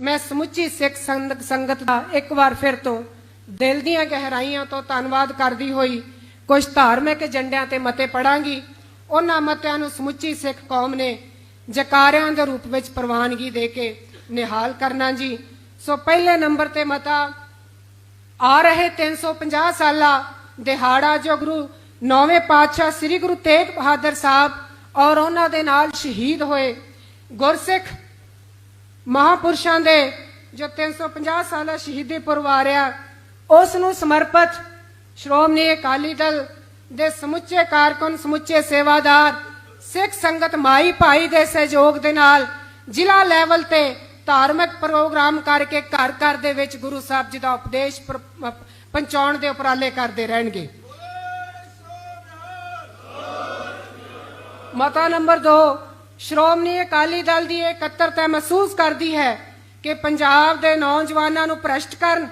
ਮੈਂ ਸਮੁੱਚੀ ਸਿੱਖ ਸੰਗ- ਸੰਗਤ ਦਾ ਇੱਕ ਵਾਰ ਫਿਰ ਤੋਂ ਦਿਲ ਦੀਆਂ ਗਹਿਰਾਈਆਂ ਤੋਂ ਧੰਨਵਾਦ ਕਰਦੀ ਹੋਈ ਕੁਝ ਧਾਰਮਿਕ ਏਜੰਡਿਆਂ ਤੇ ਮਤੇ ਪੜਾਂਗੀ। ਉਹਨਾਂ ਮਤਿਆਂ ਨੂੰ ਸਮੁੱਚੀ ਸਿੱਖ ਕੌਮ ਨੇ ਜਕਾਰਿਆਂ ਦੇ ਰੂਪ ਵਿੱਚ ਪ੍ਰਵਾਨਗੀ ਦੇ ਕੇ ਨਿਹਾਲ ਕਰਨਾ ਜੀ। ਸੋ ਪਹਿਲੇ ਨੰਬਰ ਤੇ ਮਤਾ, ਆ ਰਹੇ 350 ਸਾਲਾ ਦਿਹਾੜਾ ਜੋ ਗੁਰੂ ਨੌਵੇਂ ਪਾਤਸ਼ਾਹ ਸ੍ਰੀ ਗੁਰੂ ਤੇਗ ਬਹਾਦਰ ਸਾਹਿਬ ਔਰ ਉਹਨਾਂ ਦੇ ਨਾਲ ਸ਼ਹੀਦ ਹੋਏ ਗੁਰਸਿੱਖ ਮਹਾਪੁਰਸ਼ਾਂ ਦੇ ਜੋ 350 ਸਾਲਾ ਸ਼ਹੀਦੀ ਪੁਰਬ ਆ ਉਸ ਨੂੰ ਸਮਰਪਿਤ ਸ਼੍ਰੋਮਣੀ ਅਕਾਲੀ ਦਲ ਦੇ ਸਮੁੱਚੇ ਕਾਰਕੁਨ, ਸਮੁੱਚੇ ਸੇਵਾਦਾਰ, ਸਿੱਖ ਸੰਗਤ, ਮਾਈ ਭਾਈ ਦੇ ਸਹਿਯੋਗ ਦੇ ਨਾਲ ਜ਼ਿਲ੍ਹਾ ਲੈਵਲ ਤੇ ਧਾਰਮਿਕ ਪ੍ਰੋਗਰਾਮ ਕਰਕੇ ਘਰ ਘਰ ਦੇ ਵਿੱਚ ਗੁਰੂ ਸਾਹਿਬ ਜੀ ਦਾ ਉਪਦੇਸ਼ ਪਹੁੰਚਾਉਣ ਦੇ ਉਪਰਾਲੇ ਕਰਦੇ ਰਹਿਣਗੇ। ਮਤਾ ਨੰਬਰ 2 ਸ਼੍ਰੋਮਣੀ ਅਕਾਲੀ ਦਲ ਦੀ ਇਹ ਇਕੱਤਰਤਾ ਮਹਿਸੂਸ ਕਰਦੀ ਹੈ ਕਿ ਪੰਜਾਬ ਦੇ ਨੌਜਵਾਨਾਂ ਨੂੰ ਭ੍ਰਸ਼ਟ ਕਰਨ,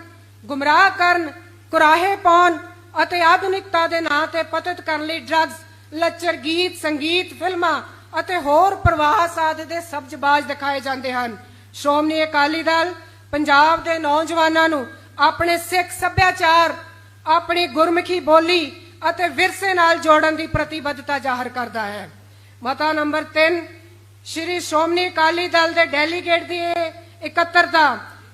ਗੁੰਮਰਾਹ ਕਰਨ, ਕੁਰਾਹੇ ਪਾਉਣ ਅਤੇ ਆਧੁਨਿਕਤਾ ਦੇ ਨਾਂ ਤੇ ਪਤਿਤ ਕਰਨ ਲਈ ਡਰੱਗਸ ਲੱਚਰ, ਗੀਤ, ਸੰਗੀਤ, ਫਿਲਮਾਂ ਅਤੇ ਹੋਰ ਪ੍ਰਵਾਸ ਆਦਿ ਦੇ ਸਬਜ਼ਬਾਜ਼ ਦਿਖਾਏ ਜਾਂਦੇ ਹਨ। ਸ਼੍ਰੋਮਣੀ ਅਕਾਲੀ ਦਲ ਪੰਜਾਬ ਦੇ ਨੌਜਵਾਨਾਂ ਨੂੰ ਆਪਣੇ ਸਿੱਖ ਸੱਭਿਆਚਾਰ, ਆਪਣੀ ਗੁਰਮੁਖੀ ਬੋਲੀ ਅਤੇ ਵਿਰਸੇ ਨਾਲ ਜੋੜਨ ਦੀ ਪ੍ਰਤੀਬੱਧਤਾ ਜ਼ਾਹਰ ਕਰਦਾ ਹੈ। ਮਤਾ ਨੰਬਰ 3 ਸ਼੍ਰੀ ਸ਼੍ਰੋਮਣੀ ਅਕਾਲੀ ਦਲ ਦੇ ਡੈਲੀਗੇਟ ਦੀ ਇਕੱਤਰਤਾ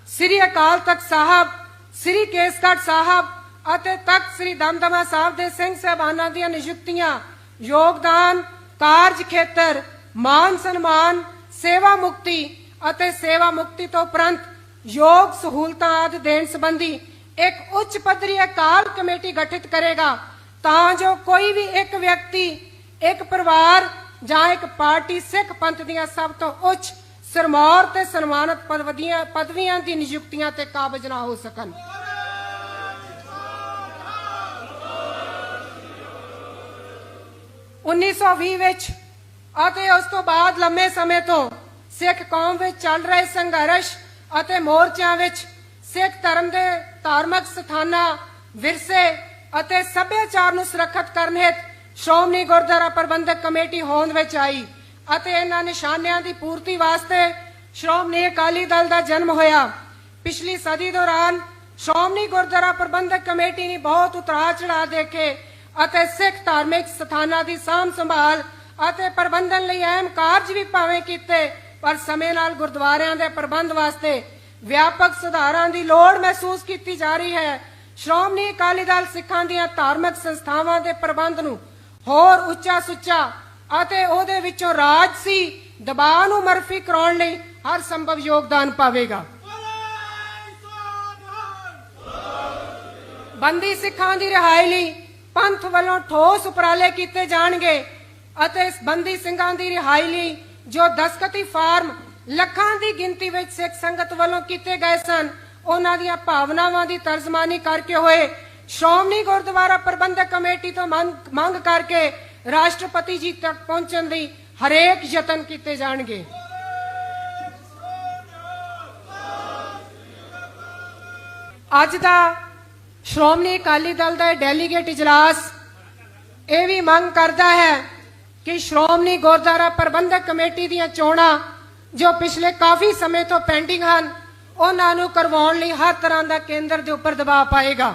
ਸ੍ਰੀ ਅਕਾਲ ਤਖਤ ਸਾਹਿਬ, ਸ੍ਰੀ ਕੇਸਗੜ੍ਹ ਸਾਹਿਬ ਅਤੇ ਤਖਤ ਸ੍ਰੀ ਦਮਦਮਾ ਸਾਹਿਬ ਦੇ ਸਿੰਘ ਸਹਿਬਾਨਾਂ ਦੀਆਂ ਨਿਯੁਕਤੀਆਂ, ਯੋਗਦਾਨ, ਕਾਰਜ ਖੇਤਰ, ਮਾਨ ਸਨਮਾਨ, ਸੇਵਾ ਮੁਕਤੀ ਅਤੇ ਸੇਵਾ ਮੁਕਤੀ ਤੋਂ ਉਪਰੰਤ ਯੋਗ ਸਹੂਲਤਾਂ ਆਦਿ ਦੇਣ ਸੰਬੰਧੀ ਇੱਕ ਉੱਚ ਪੱਧਰੀ ਅਕਾਲ ਕਮੇਟੀ ਗਠਿਤ ਕਰੇਗਾ ਤਾਂ ਜੋ ਕੋਈ ਵੀ ਇੱਕ ਵਿਅਕਤੀ, ਇੱਕ ਪਰਿਵਾਰ ਜਾਂ ਇੱਕ ਪਾਰਟੀ ਸਿੱਖ ਪੰਥ ਦੀਆਂ ਸਭ ਤੋਂ ਉੱਚ ਸਰਮੌਰ ਤੇ ਸਨਮਾਨਿਤ ਪਦਵੀਆਂ ਪਦਵੀਆਂ ਦੀ ਨਿਯੁਕਤੀਆਂ ਤੇ ਕਾਬਜ ਨਾ ਹੋ ਸਕਣ। ਉੱਨੀ ਸੌ ਵੀਹ ਵਿੱਚ ਅਤੇ ਉਸ ਤੋਂ ਬਾਅਦ ਲੰਮੇ ਸਮੇਂ ਤੋਂ ਸਿੱਖ ਕੌਮ ਵਿੱਚ ਚੱਲ ਰਹੇ ਸੰਘਰਸ਼ ਅਤੇ ਮੋਰਚਿਆਂ ਵਿੱਚ ਸਿੱਖ ਧਰਮ ਦੇ ਧਾਰਮਿਕ ਸਥਾਨਾਂ ਵਿਰਸੇ ਅਤੇ ਸੱਭਿਆਚਾਰ ਨੂੰ ਸੁਰੱਖਿਅਤ ਕਰਨ ਹਿੱਤ ਸ਼੍ਰੋਮਣੀ ਗੁਰਦੁਆਰਾ ਪ੍ਰਬੰਧਕ ਕਮੇਟੀ ਹੋਂਦ ਵਿੱਚ ਆਈ ਅਤੇ ਇਹਨਾਂ ਨਿਸ਼ਾਨਿਆਂ ਦੀ ਪੂਰਤੀ ਵਾਸਤੇ ਸ਼੍ਰੋਮਣੀ ਅਕਾਲੀ ਦਲ ਦਾ ਜਨਮ ਹੋਇਆ। ਪਿਛਲੀ ਸਦੀ ਦੌਰਾਨ ਸ਼੍ਰੋਮਣੀ ਗੁਰਦੁਆਰਾ ਪ੍ਰਬੰਧਕ ਕਮੇਟੀ ਨੇ ਬਹੁਤ ਉਤਰਾਅ ਚੜਾਅ ਦੇਖੇ ਅਤੇ ਸਿੱਖ ਧਾਰਮਿਕ ਸਥਾਨਾਂ ਦੀ ਸਾਂਭ ਸੰਭਾਲ ਅਤੇ ਪ੍ਰਬੰਧਨ ਲਈ ਅਹਿਮ ਕਾਰਜ ਵੀ ਭਾਵੇਂ ਕੀਤੇ, ਪਰ ਸਮੇਂ ਨਾਲ ਗੁਰਦੁਆਰਿਆਂ ਦੇ ਪ੍ਰਬੰਧ ਵਾਸਤੇ ਵਿਆਪਕ ਸੁਧਾਰਾਂ ਦੀ ਲੋੜ ਮਹਿਸੂਸ ਕੀਤੀ ਜਾ ਰਹੀ ਹੈ। ਸ਼੍ਰੋਮਣੀ ਅਕਾਲੀ ਦਲ ਸਿੱਖਾਂ ਦੀਆਂ ਧਾਰਮਿਕ ਸੰਸਥਾਵਾਂ ਦੇ ਪ੍ਰਬੰਧ ਨੂੰ ਹੋਰ ਉੱਚਾ ਸੁੱਚਾ ਅਤੇ ਉਹਦੇ ਵਿੱਚੋਂ ਰਾਜਸੀ ਦਬਾਅ ਨੂੰ ਮਰਫੀ ਕਰਾਉਣ ਲਈ ਹਰ ਸੰਭਵ ਯੋਗਦਾਨ ਪਾਵੇਗਾ। ਬੰਦੀ ਸਿੱਖਾਂ ਦੀ ਰਿਹਾਈ ਲਈ ਪੰਥ ਵੱਲੋਂ ਠੋਸ ਉਪਰਾਲੇ ਕੀਤੇ ਜਾਣਗੇ ਅਤੇ ਇਸ ਬੰਦੀ ਸਿੰਘਾਂ ਦੀ ਰਿਹਾਈ ਲਈ ਜੋ ਦਸਕਤੀ ਫਾਰਮ ਲੱਖਾਂ ਦੀ ਗਿਣਤੀ ਵਿੱਚ ਸਿੱਖ ਸੰਗਤ ਵੱਲੋਂ ਕੀਤੇ ਗਏ ਸਨ, ਉਹਨਾਂ ਦੀਆਂ ਭਾਵਨਾਵਾਂ ਦੀ ਤਰਜਮਾਨੀ ਕਰਕੇ ਹੋਏ ਸ਼੍ਰੋਮਣੀ ਗੁਰਦੁਆਰਾ ਪ੍ਰਬੰਧਕ ਕਮੇਟੀ ਤੋਂ ਮੰਗ ਮੰਗ ਕਰਕੇ ਰਾਸ਼ਟਰਪਤੀ ਜੀ ਤੱਕ ਪਹੁੰਚਣ ਲਈ ਹਰੇਕ ਯਤਨ ਕੀਤੇ ਜਾਣਗੇ। ਅੱਜ ਦਾ ਸ਼੍ਰੋਮਣੀ ਅਕਾਲੀ ਦਲ ਦਾ ਡੈਲੀਗੇਟ ਇਜਲਾਸ ਇਹ ਵੀ ਮੰਗ ਕਰਦਾ ਹੈ ਕਿ ਸ਼੍ਰੋਮਣੀ ਗੁਰਦੁਆਰਾ ਪ੍ਰਬੰਧਕ ਕਮੇਟੀ ਦੀਆਂ ਚੋਣਾਂ ਜੋ ਪਿਛਲੇ ਕਾਫੀ ਸਮੇਂ ਤੋਂ ਪੈਂਡਿੰਗ ਹਨ, ਉਹਨਾਂ ਨੂੰ ਕਰਵਾਉਣ ਲਈ ਹਰ ਤਰ੍ਹਾਂ ਦਾ ਕੇਂਦਰ ਦੇ ਉੱਪਰ ਦਬਾਅ ਪਾਏਗਾ।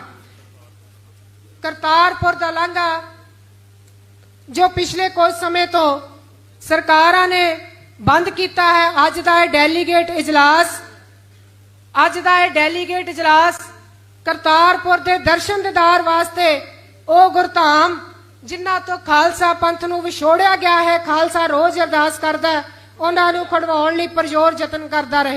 ਕਰਤਾਰਪੁਰ ਦਾ ਲਾਂਘਾ। ਜੋ ਪਿਛਲੇ ਕੁਝ ਸਮੇਂ ਤੋਂ ਸਰਕਾਰਾਂ ਨੇ ਬੰਦ ਕੀਤਾ ਹੈ, ਅੱਜ ਦਾ ਇਹ ਡੈਲੀਗੇਟ ਇਜਲਾਸ, ਅੱਜ ਦਾ ਇਹ ਡੈਲੀਗੇਟ ਇਜਲਾਸ ਕਰਤਾਰਪੁਰ ਦੇ ਦਰਸ਼ਨ ਦੀਦਾਰ ਵਾਸਤੇ ਉਹ ਗੁਰਧਾਮ, ਜਿਨ੍ਹਾਂ ਤੋਂ ਖਾਲਸਾ ਪੰਥ ਨੂੰ ਵਿਛੋੜਿਆ ਗਿਆ ਹੈ, ਖਾਲਸਾ ਰੋਜ਼ ਅਰਦਾਸ ਕਰਦਾ ਉਹਨਾਂ ਨੂੰ ਖੜਵਾਉਣ ਲਈ ਪਰਜੋਰ ਯਤਨ ਕਰਦਾ ਰਹੇ।